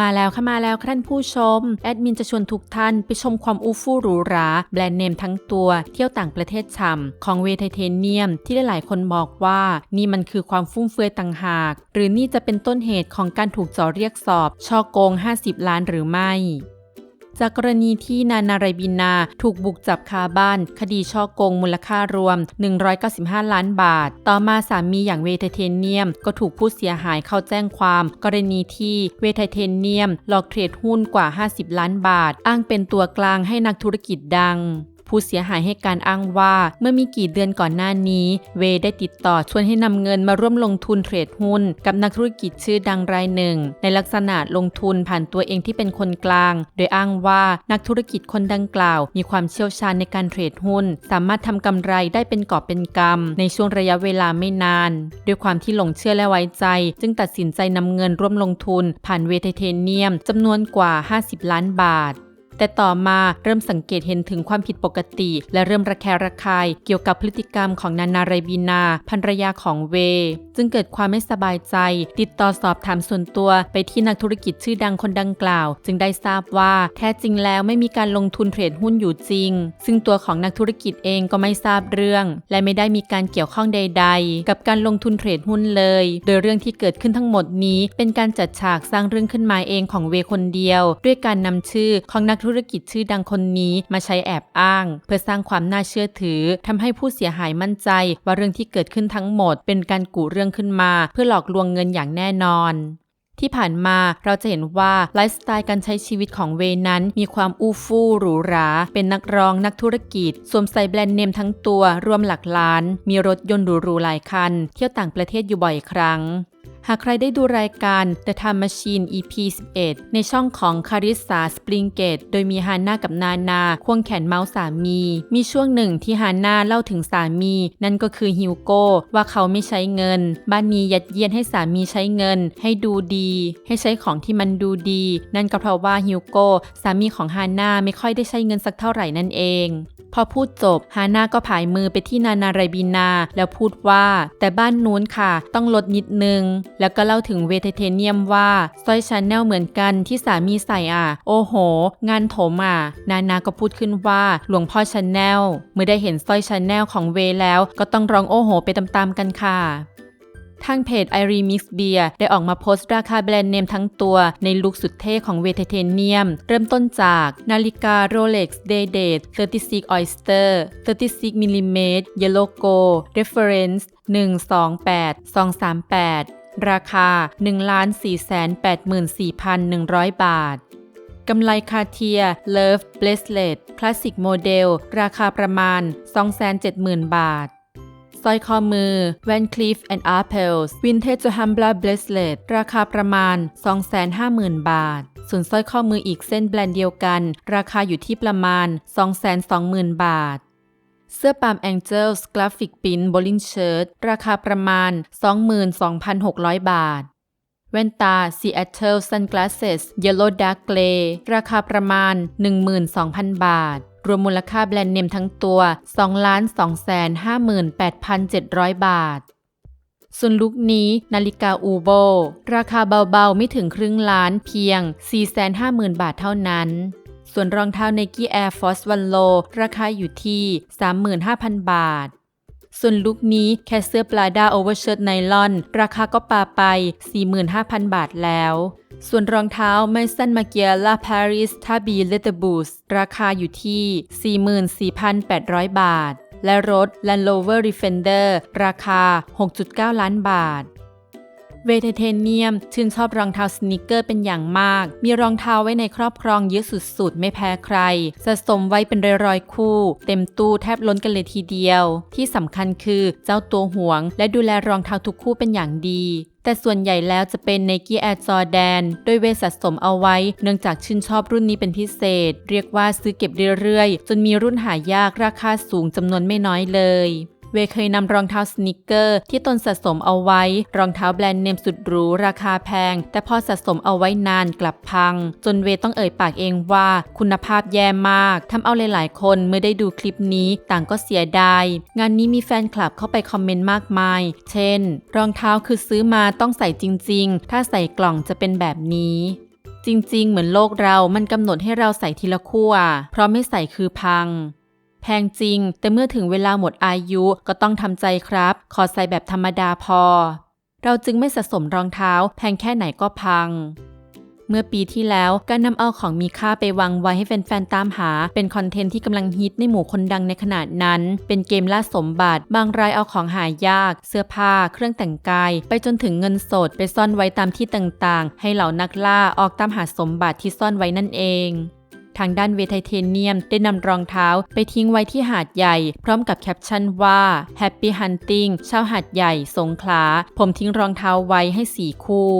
มาแล้วค่ะมาแล้วท่านผู้ชม แอดมินจะชวนทุกท่านไปชมความอู้ฟู่หรูหรา แบรนด์เนมทั้งตัวเที่ยวต่างประเทศช่ำของเวทไทเทเนียม ที่หลายๆคนบอกว่านี่มันคือความฟุ่มเฟือยต่างหาก หรือนี่จะเป็นต้นเหตุของการถูกจ่อเรียกสอบช่อโกง 50 ล้านหรือไม่ จากกรณีที่นานาไรบินาถูกบุกจับคาบ้าน คดีช่อโกงมูลค่ารวม 195 ล้านบาท ต่อมาสามีอย่างเวทไทเทเนียม ก็ถูกผู้เสียหายเข้าแจ้งความ กรณีที่เวทไทเทเนียม หลอกเทรดหุ้นกว่า 50 ล้านบาท อ้างเป็นตัวกลางให้นักธุรกิจดัง ผู้เสียหายให้การอ้างว่า เมื่อมีกี่เดือนก่อนหน้านี้ เวได้ติดต่อชวนให้นำเงินมาร่วมลงทุนเทรดหุ้น กับนักธุรกิจชื่อดังรายหนึ่ง ในลักษณะลงทุนผ่านตัวเองที่เป็นคนกลาง โดยอ้างว่านักธุรกิจคนดังกล่าว มีความเชี่ยวชาญในการเทรดหุ้น สามารถทำกำไรได้เป็นกอบเป็นกำในช่วงระยะเวลาไม่นาน ด้วยความที่หลงเชื่อและไว้ใจ จึงตัดสินใจนำเงินร่วมลงทุน ผ่านเวทไทเทเนียมจำนวนกว่า 50 ล้านบาท แต่ต่อมาเริ่มสังเกตเห็นถึงความผิดปกติ และเริ่มระแคะระคายเกี่ยวกับพฤติกรรมของนานาไรบีนาภรรยาของเว จึงเกิดความไม่สบายใจ ติดต่อสอบถามส่วนตัวไปที่นักธุรกิจชื่อดังคนดังกล่าว จึงได้ทราบว่าแท้จริงแล้วไม่มีการลงทุนเทรดหุ้นอยู่จริง ซึ่งตัวของนักธุรกิจเองก็ไม่ทราบเรื่อง และไม่ได้มีการเกี่ยวข้องใด ๆ กับการลงทุนเทรดหุ้นเลย โดยเรื่องที่เกิดขึ้นทั้งหมดนี้ เป็นการจัดฉากสร้างเรื่องขึ้นมาเองของเวคนเดียว ด้วยการนำชื่อของนักธุรกิจชื่อดังคนนี้มาใช้แอบอ้าง เพื่อสร้างความน่าเชื่อถือทำให้ผู้เสียหายมั่นใจ ว่าเรื่องที่เกิดขึ้นทั้งหมด เป็นการกุเรื่องขึ้นมา เพื่อหลอกลวงเงินอย่างแน่นอนที่ผ่านมาเราจะเห็นว่าไลฟ์สไตล์การใช้ชีวิตของเวนั้น มีความอู้ฟู่หรูหรา เป็นนักร้องนักธุรกิจ สวมใส่แบรนด์เนมทั้งตัวรวมหลักล้าน มีรถยนต์หรูๆหลายคัน เที่ยวต่างประเทศอยู่บ่อยครั้ง หากใครได้ดูรายการ The Time Machine EP 11 ในช่องของคาริสาสปริงเกตโดยมีฮาน่ากับนานาควงแขนเมาส์สามี มีช่วงหนึ่งที่ฮาน่าเล่าถึงสามี นั่นก็คือฮิวโก้ว่าเขาไม่ใช้เงิน บ้านนี้ยัดเยียดให้สามีใช้เงิน ให้ดูดี ให้ใช้ของที่มันดูดี นั่นก็เพราะว่าฮิวโก้สามีของฮาน่าไม่ค่อยได้ใช้เงินสักเท่าไหร่นั่นเองพอพูดจบฮาน่าก็ผายมือไปที่นานาไรบินา แล้วพูดว่า แต่บ้านนู้นค่ะ ต้องลดนิดนึงแล้วก็เล่าถึงเวทไทเนียมว่าสร้อยชาแนลเหมือนกันที่สามีใส่อะ โอ้โห งานถมอะ นานาก็พูดขึ้นว่าหลวงพ่อชาแนลเมื่อได้เห็นสร้อยชาแนลของเวแล้วก็ต้องร้องโอ้โห ไปตามๆกันค่ะทางเพจ i r e Mix Beer ได้ออกมาโพสต์ราคาแบรนด์เนมทั้งตัวในลุคสุดเท่ของเวเทไทเนียม เริ่มต้นจากนาฬิกา Rolex Day Date 36 Oyster 36 mm Yellow Gold Reference 128 238 ราคา 1,484,100 บาทกำไลคาเทีย Love Bracelet Classic Model ราคาประมาณ 270,000 บาทสร้อยข้อมือ Van Cleef and Arpels Vintage Alhambra Bracelet ราคาประมาณ 250,000 บาท ส่วนสร้อยข้อมืออีกเส้นแบรนด์เดียวกัน ราคาอยู่ที่ประมาณ 220,000 บาท เสื้อปาม Angels Graphic Print Bowling Shirt ราคาประมาณ 22,600 บาท แว่นตา Seattle Sunglasses Yellow Dark Grey ราคาประมาณ 12,000 บาท รวมมูลค่าแบรนด์เนมทั้งตัว 2,258,700 บาทส่วนลุคนี้นาฬิกาอูโบ ราคาเบาๆ ไม่ถึงครึ่งล้านเพียง 450,000 บาทเท่านั้น ส่วนรองเท้า Nike Air Force One Low ราคาอยู่ที่ 35,000 บาท ส่วนลุคนี้แค่เสื้อปลาด้าโอเวอร์เชิร์ตไนลอน ราคาก็ปาไป 45,000 บาทแล้วส่วนรองเท้าไมซันมาเกียลาปาริสทาบีเลเตอร์บูสราคาอยู่ที่ 44,800 บาท และรถ Land Rover Defender ราคา 6.9 ล้านบาท เวทไทเนียม ชื่นชอบรองเท้าสนิเกอร์เป็นอย่างมาก มีรองเท้าไว้ในครอบครองเยอะสุดๆ ไม่แพ้ใคร สะสมไว้เป็นร้อยๆคู่ เต็มตู้แทบล้นกันเลยทีเดียว ที่สำคัญคือเจ้าตัวห่วง และดูแลรองเท้าทุกคู่เป็นอย่างดีแต่ส่วนใหญ่แล้วจะเป็น Nike Air Jordan โดยเวสะสมเอาไว้ เนื่องจากชื่นชอบรุ่นนี้เป็นพิเศษ เรียกว่าซื้อเก็บเรื่อยๆ จนมีรุ่นหายากราคาสูงจำนวนไม่น้อยเลย เวเคยนำรองเท้าสนิเกอร์ ที่ตนสะสมเอาไว้ รองเท้าแบรนด์เนมสุดหรูราคาแพง แต่พอสะสมเอาไว้นานกลับพัง จนเวต้องเอ่ยปากเองว่าคุณภาพแย่มากทำเอาหลายๆ คนเมื่อได้ดูคลิปนี้ต่างก็เสียดาย งานนี้มีแฟนคลับเข้าไปคอมเมนต์มากมาย เช่น รองเท้าคือซื้อมาต้องใส่จริง ๆ ถ้าใส่กล่องจะเป็นแบบนี้จริง ๆ เหมือนโลกเรา มันกำหนดให้เราใส่ทีละคู่อะเพราะไม่ใส่คือพัง พงจริง แต่เมื่อถึงเวลาหมดอายุก็ต้องทำใจครับ ขอใส่แบบธรรมดาพอ เราจึงไม่สะสมรองเท้า แพงแค่ไหนก็พังเมื่อปีที่แล้วการนำเอาของมีค่าไปวางไว้ให้แฟนๆ ตามหา เป็นคอนเทนต์ที่กำลังฮิตในหมู่คนดังในขนาดนั้น เป็นเกมล่าสมบัติ บางรายเอาของหายาก เสื้อผ้า เครื่องแต่งกาย ไปจนถึงเงินสด ไปซ่อนไว้ตามที่ต่างๆ ให้เหล่านักล่าออกตามหาสมบัติที่ซ่อนไว้นั่นเอง ทางด้านเวทไทเทเนียมได้นำรองเท้าไปทิ้งไว้ที่หาดใหญ่ พร้อมกับแคปชั่นว่า Happy Hunting ชาวหาดใหญ่ สงขลา ผมทิ้งรองเท้าไว้ให้สี่คู่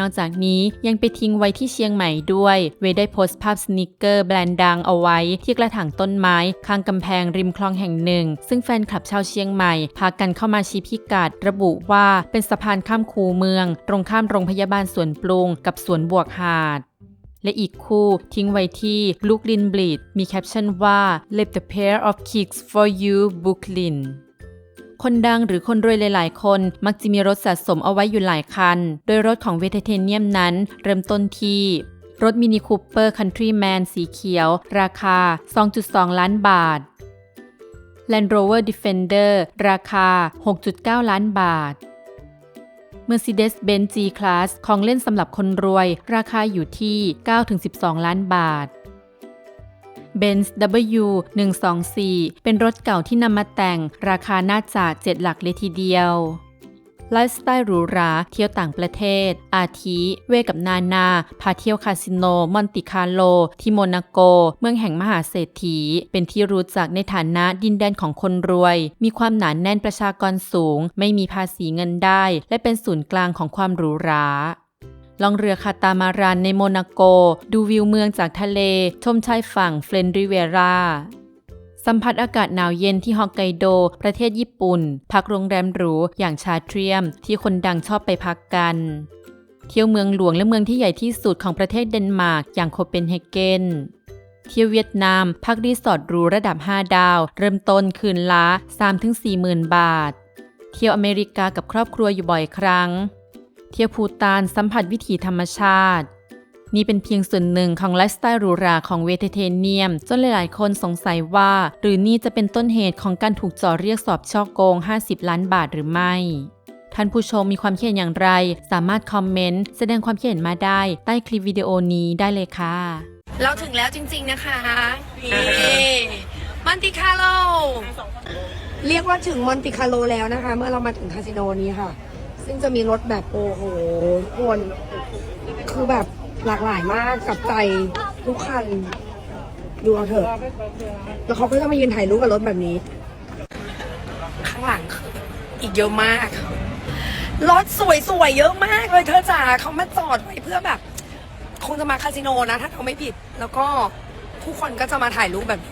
นอกจากนี้ยังไปทิ้งไว้ที่เชียงใหม่ด้วย เวได้โพสต์ภาพสนิเกอร์แบรนด์ดังเอาไว้ ที่กระถางต้นไม้ ข้างกำแพงริมคลองแห่งหนึ่ง ซึ่งแฟนคลับชาวเชียงใหม่ พากันเข้ามาชี้พิกัด ระบุว่าเป็นสะพานข้ามคูเมือง ตรงข้ามโรงพยาบาลสวนปรุง กับสวนบวกหาด และอีกคู่ทิ้งไว้ที่ลูกลินบลีดมีแคปชั่นว่า Left a pair of kicks for you Brooklyn คนดังหรือคนรวยหลาย ๆ คนมักจะมีรถสะสมเอาไว้อยู่หลายคัน โดยรถของเวทเทเนียมนั้นเริ่มต้นที่รถมินิคูเปอร์คันทรีแมนสีเขียว ราคา 2.2 ล้านบาท Land Rover Defender ราคา 6.9 ล้านบาท Mercedes-Benz G-Class ของเล่นสำหรับคนรวย ราคาอยู่ที่ 9-12 ล้านบาท Benz W 124เป็นรถเก่าที่นำมาแต่ง ราคาน่าจะ7หลักเลยทีเดียว ไลฟ์สไตล์หรูหราเที่ยวต่างประเทศ อาทิ เวกับนานา พาเที่ยวคาสิโน มอนติคาร์โล ที่โมนาโก เมืองแห่งมหาเศรษฐี เป็นที่รู้จักในฐานะดินแดนของคนรวย มีความหนานแน่นประชากรสูง ไม่มีภาษีเงินได้ และเป็นศูนย์กลางของความหรูหราล่องเรือคาตามารันในโมนาโก ดูวิวเมืองจากทะเล ชมชายฝั่งเฟรนริเวรา สัมผัสอากาศหนาวเย็นที่ฮอกไกโด ประเทศญี่ปุ่น พักโรงแรมหรูอย่างชาเทรียม ที่คนดังชอบไปพักกัน เที่ยวเมืองหลวงและเมืองที่ใหญ่ที่สุดของประเทศเดนมาร์กอย่างโคเปนเฮเกน เที่ยวเวียดนาม พักรีสอร์ทหรูระดับ 5 ดาว เริ่มต้นคืนละ 3-4หมื่นบาท เที่ยวอเมริกากับครอบครัวอยู่บ่อยครั้ง เที่ยวภูตานสัมผัสวิถีธรรมชาติ นี่เป็นเพียงส่วนหนึ่งของไลฟ์สไตล์หรูหราของเวทเทเนียม จนหลายๆ คนสงสัยว่า หรือนี่จะเป็นต้นเหตุของการถูกจ่อเรียกสอบช่อโกง 50 ล้านบาทหรือไม่ ท่านผู้ชมมีความคิดเห็นอย่างไร สามารถคอมเมนต์ แสดงความคิดเห็นมาได้ใต้คลิปวิดีโอนี้ได้เลยค่ะ เราถึงแล้วจริง ๆ นะคะนี่มันติคาโล เรียกว่าถึงมอนติคาโลแล้วนะคะ เมื่อเรามาถึงคาสิโนนี้ค่ะ ซึ่งจะมีรถแบบโอ้โหคนคือแบบ หลากหลายมากกับใจทุกคัน ดูเอาเถอะ แล้วเขาก็จะมายืนถ่ายรูปกับรถแบบนี้ ข้างหลังออีกเยอะมาก รถสวยๆเยอะมากเลยเธอจ๋าเขามาจอดไว้เพื่อแบบ คงจะมาคาสิโนนะ ถ้าเขาไม่ผิด แล้วก็ผู้คนก็จะมาถ่ายรูปแบบนี้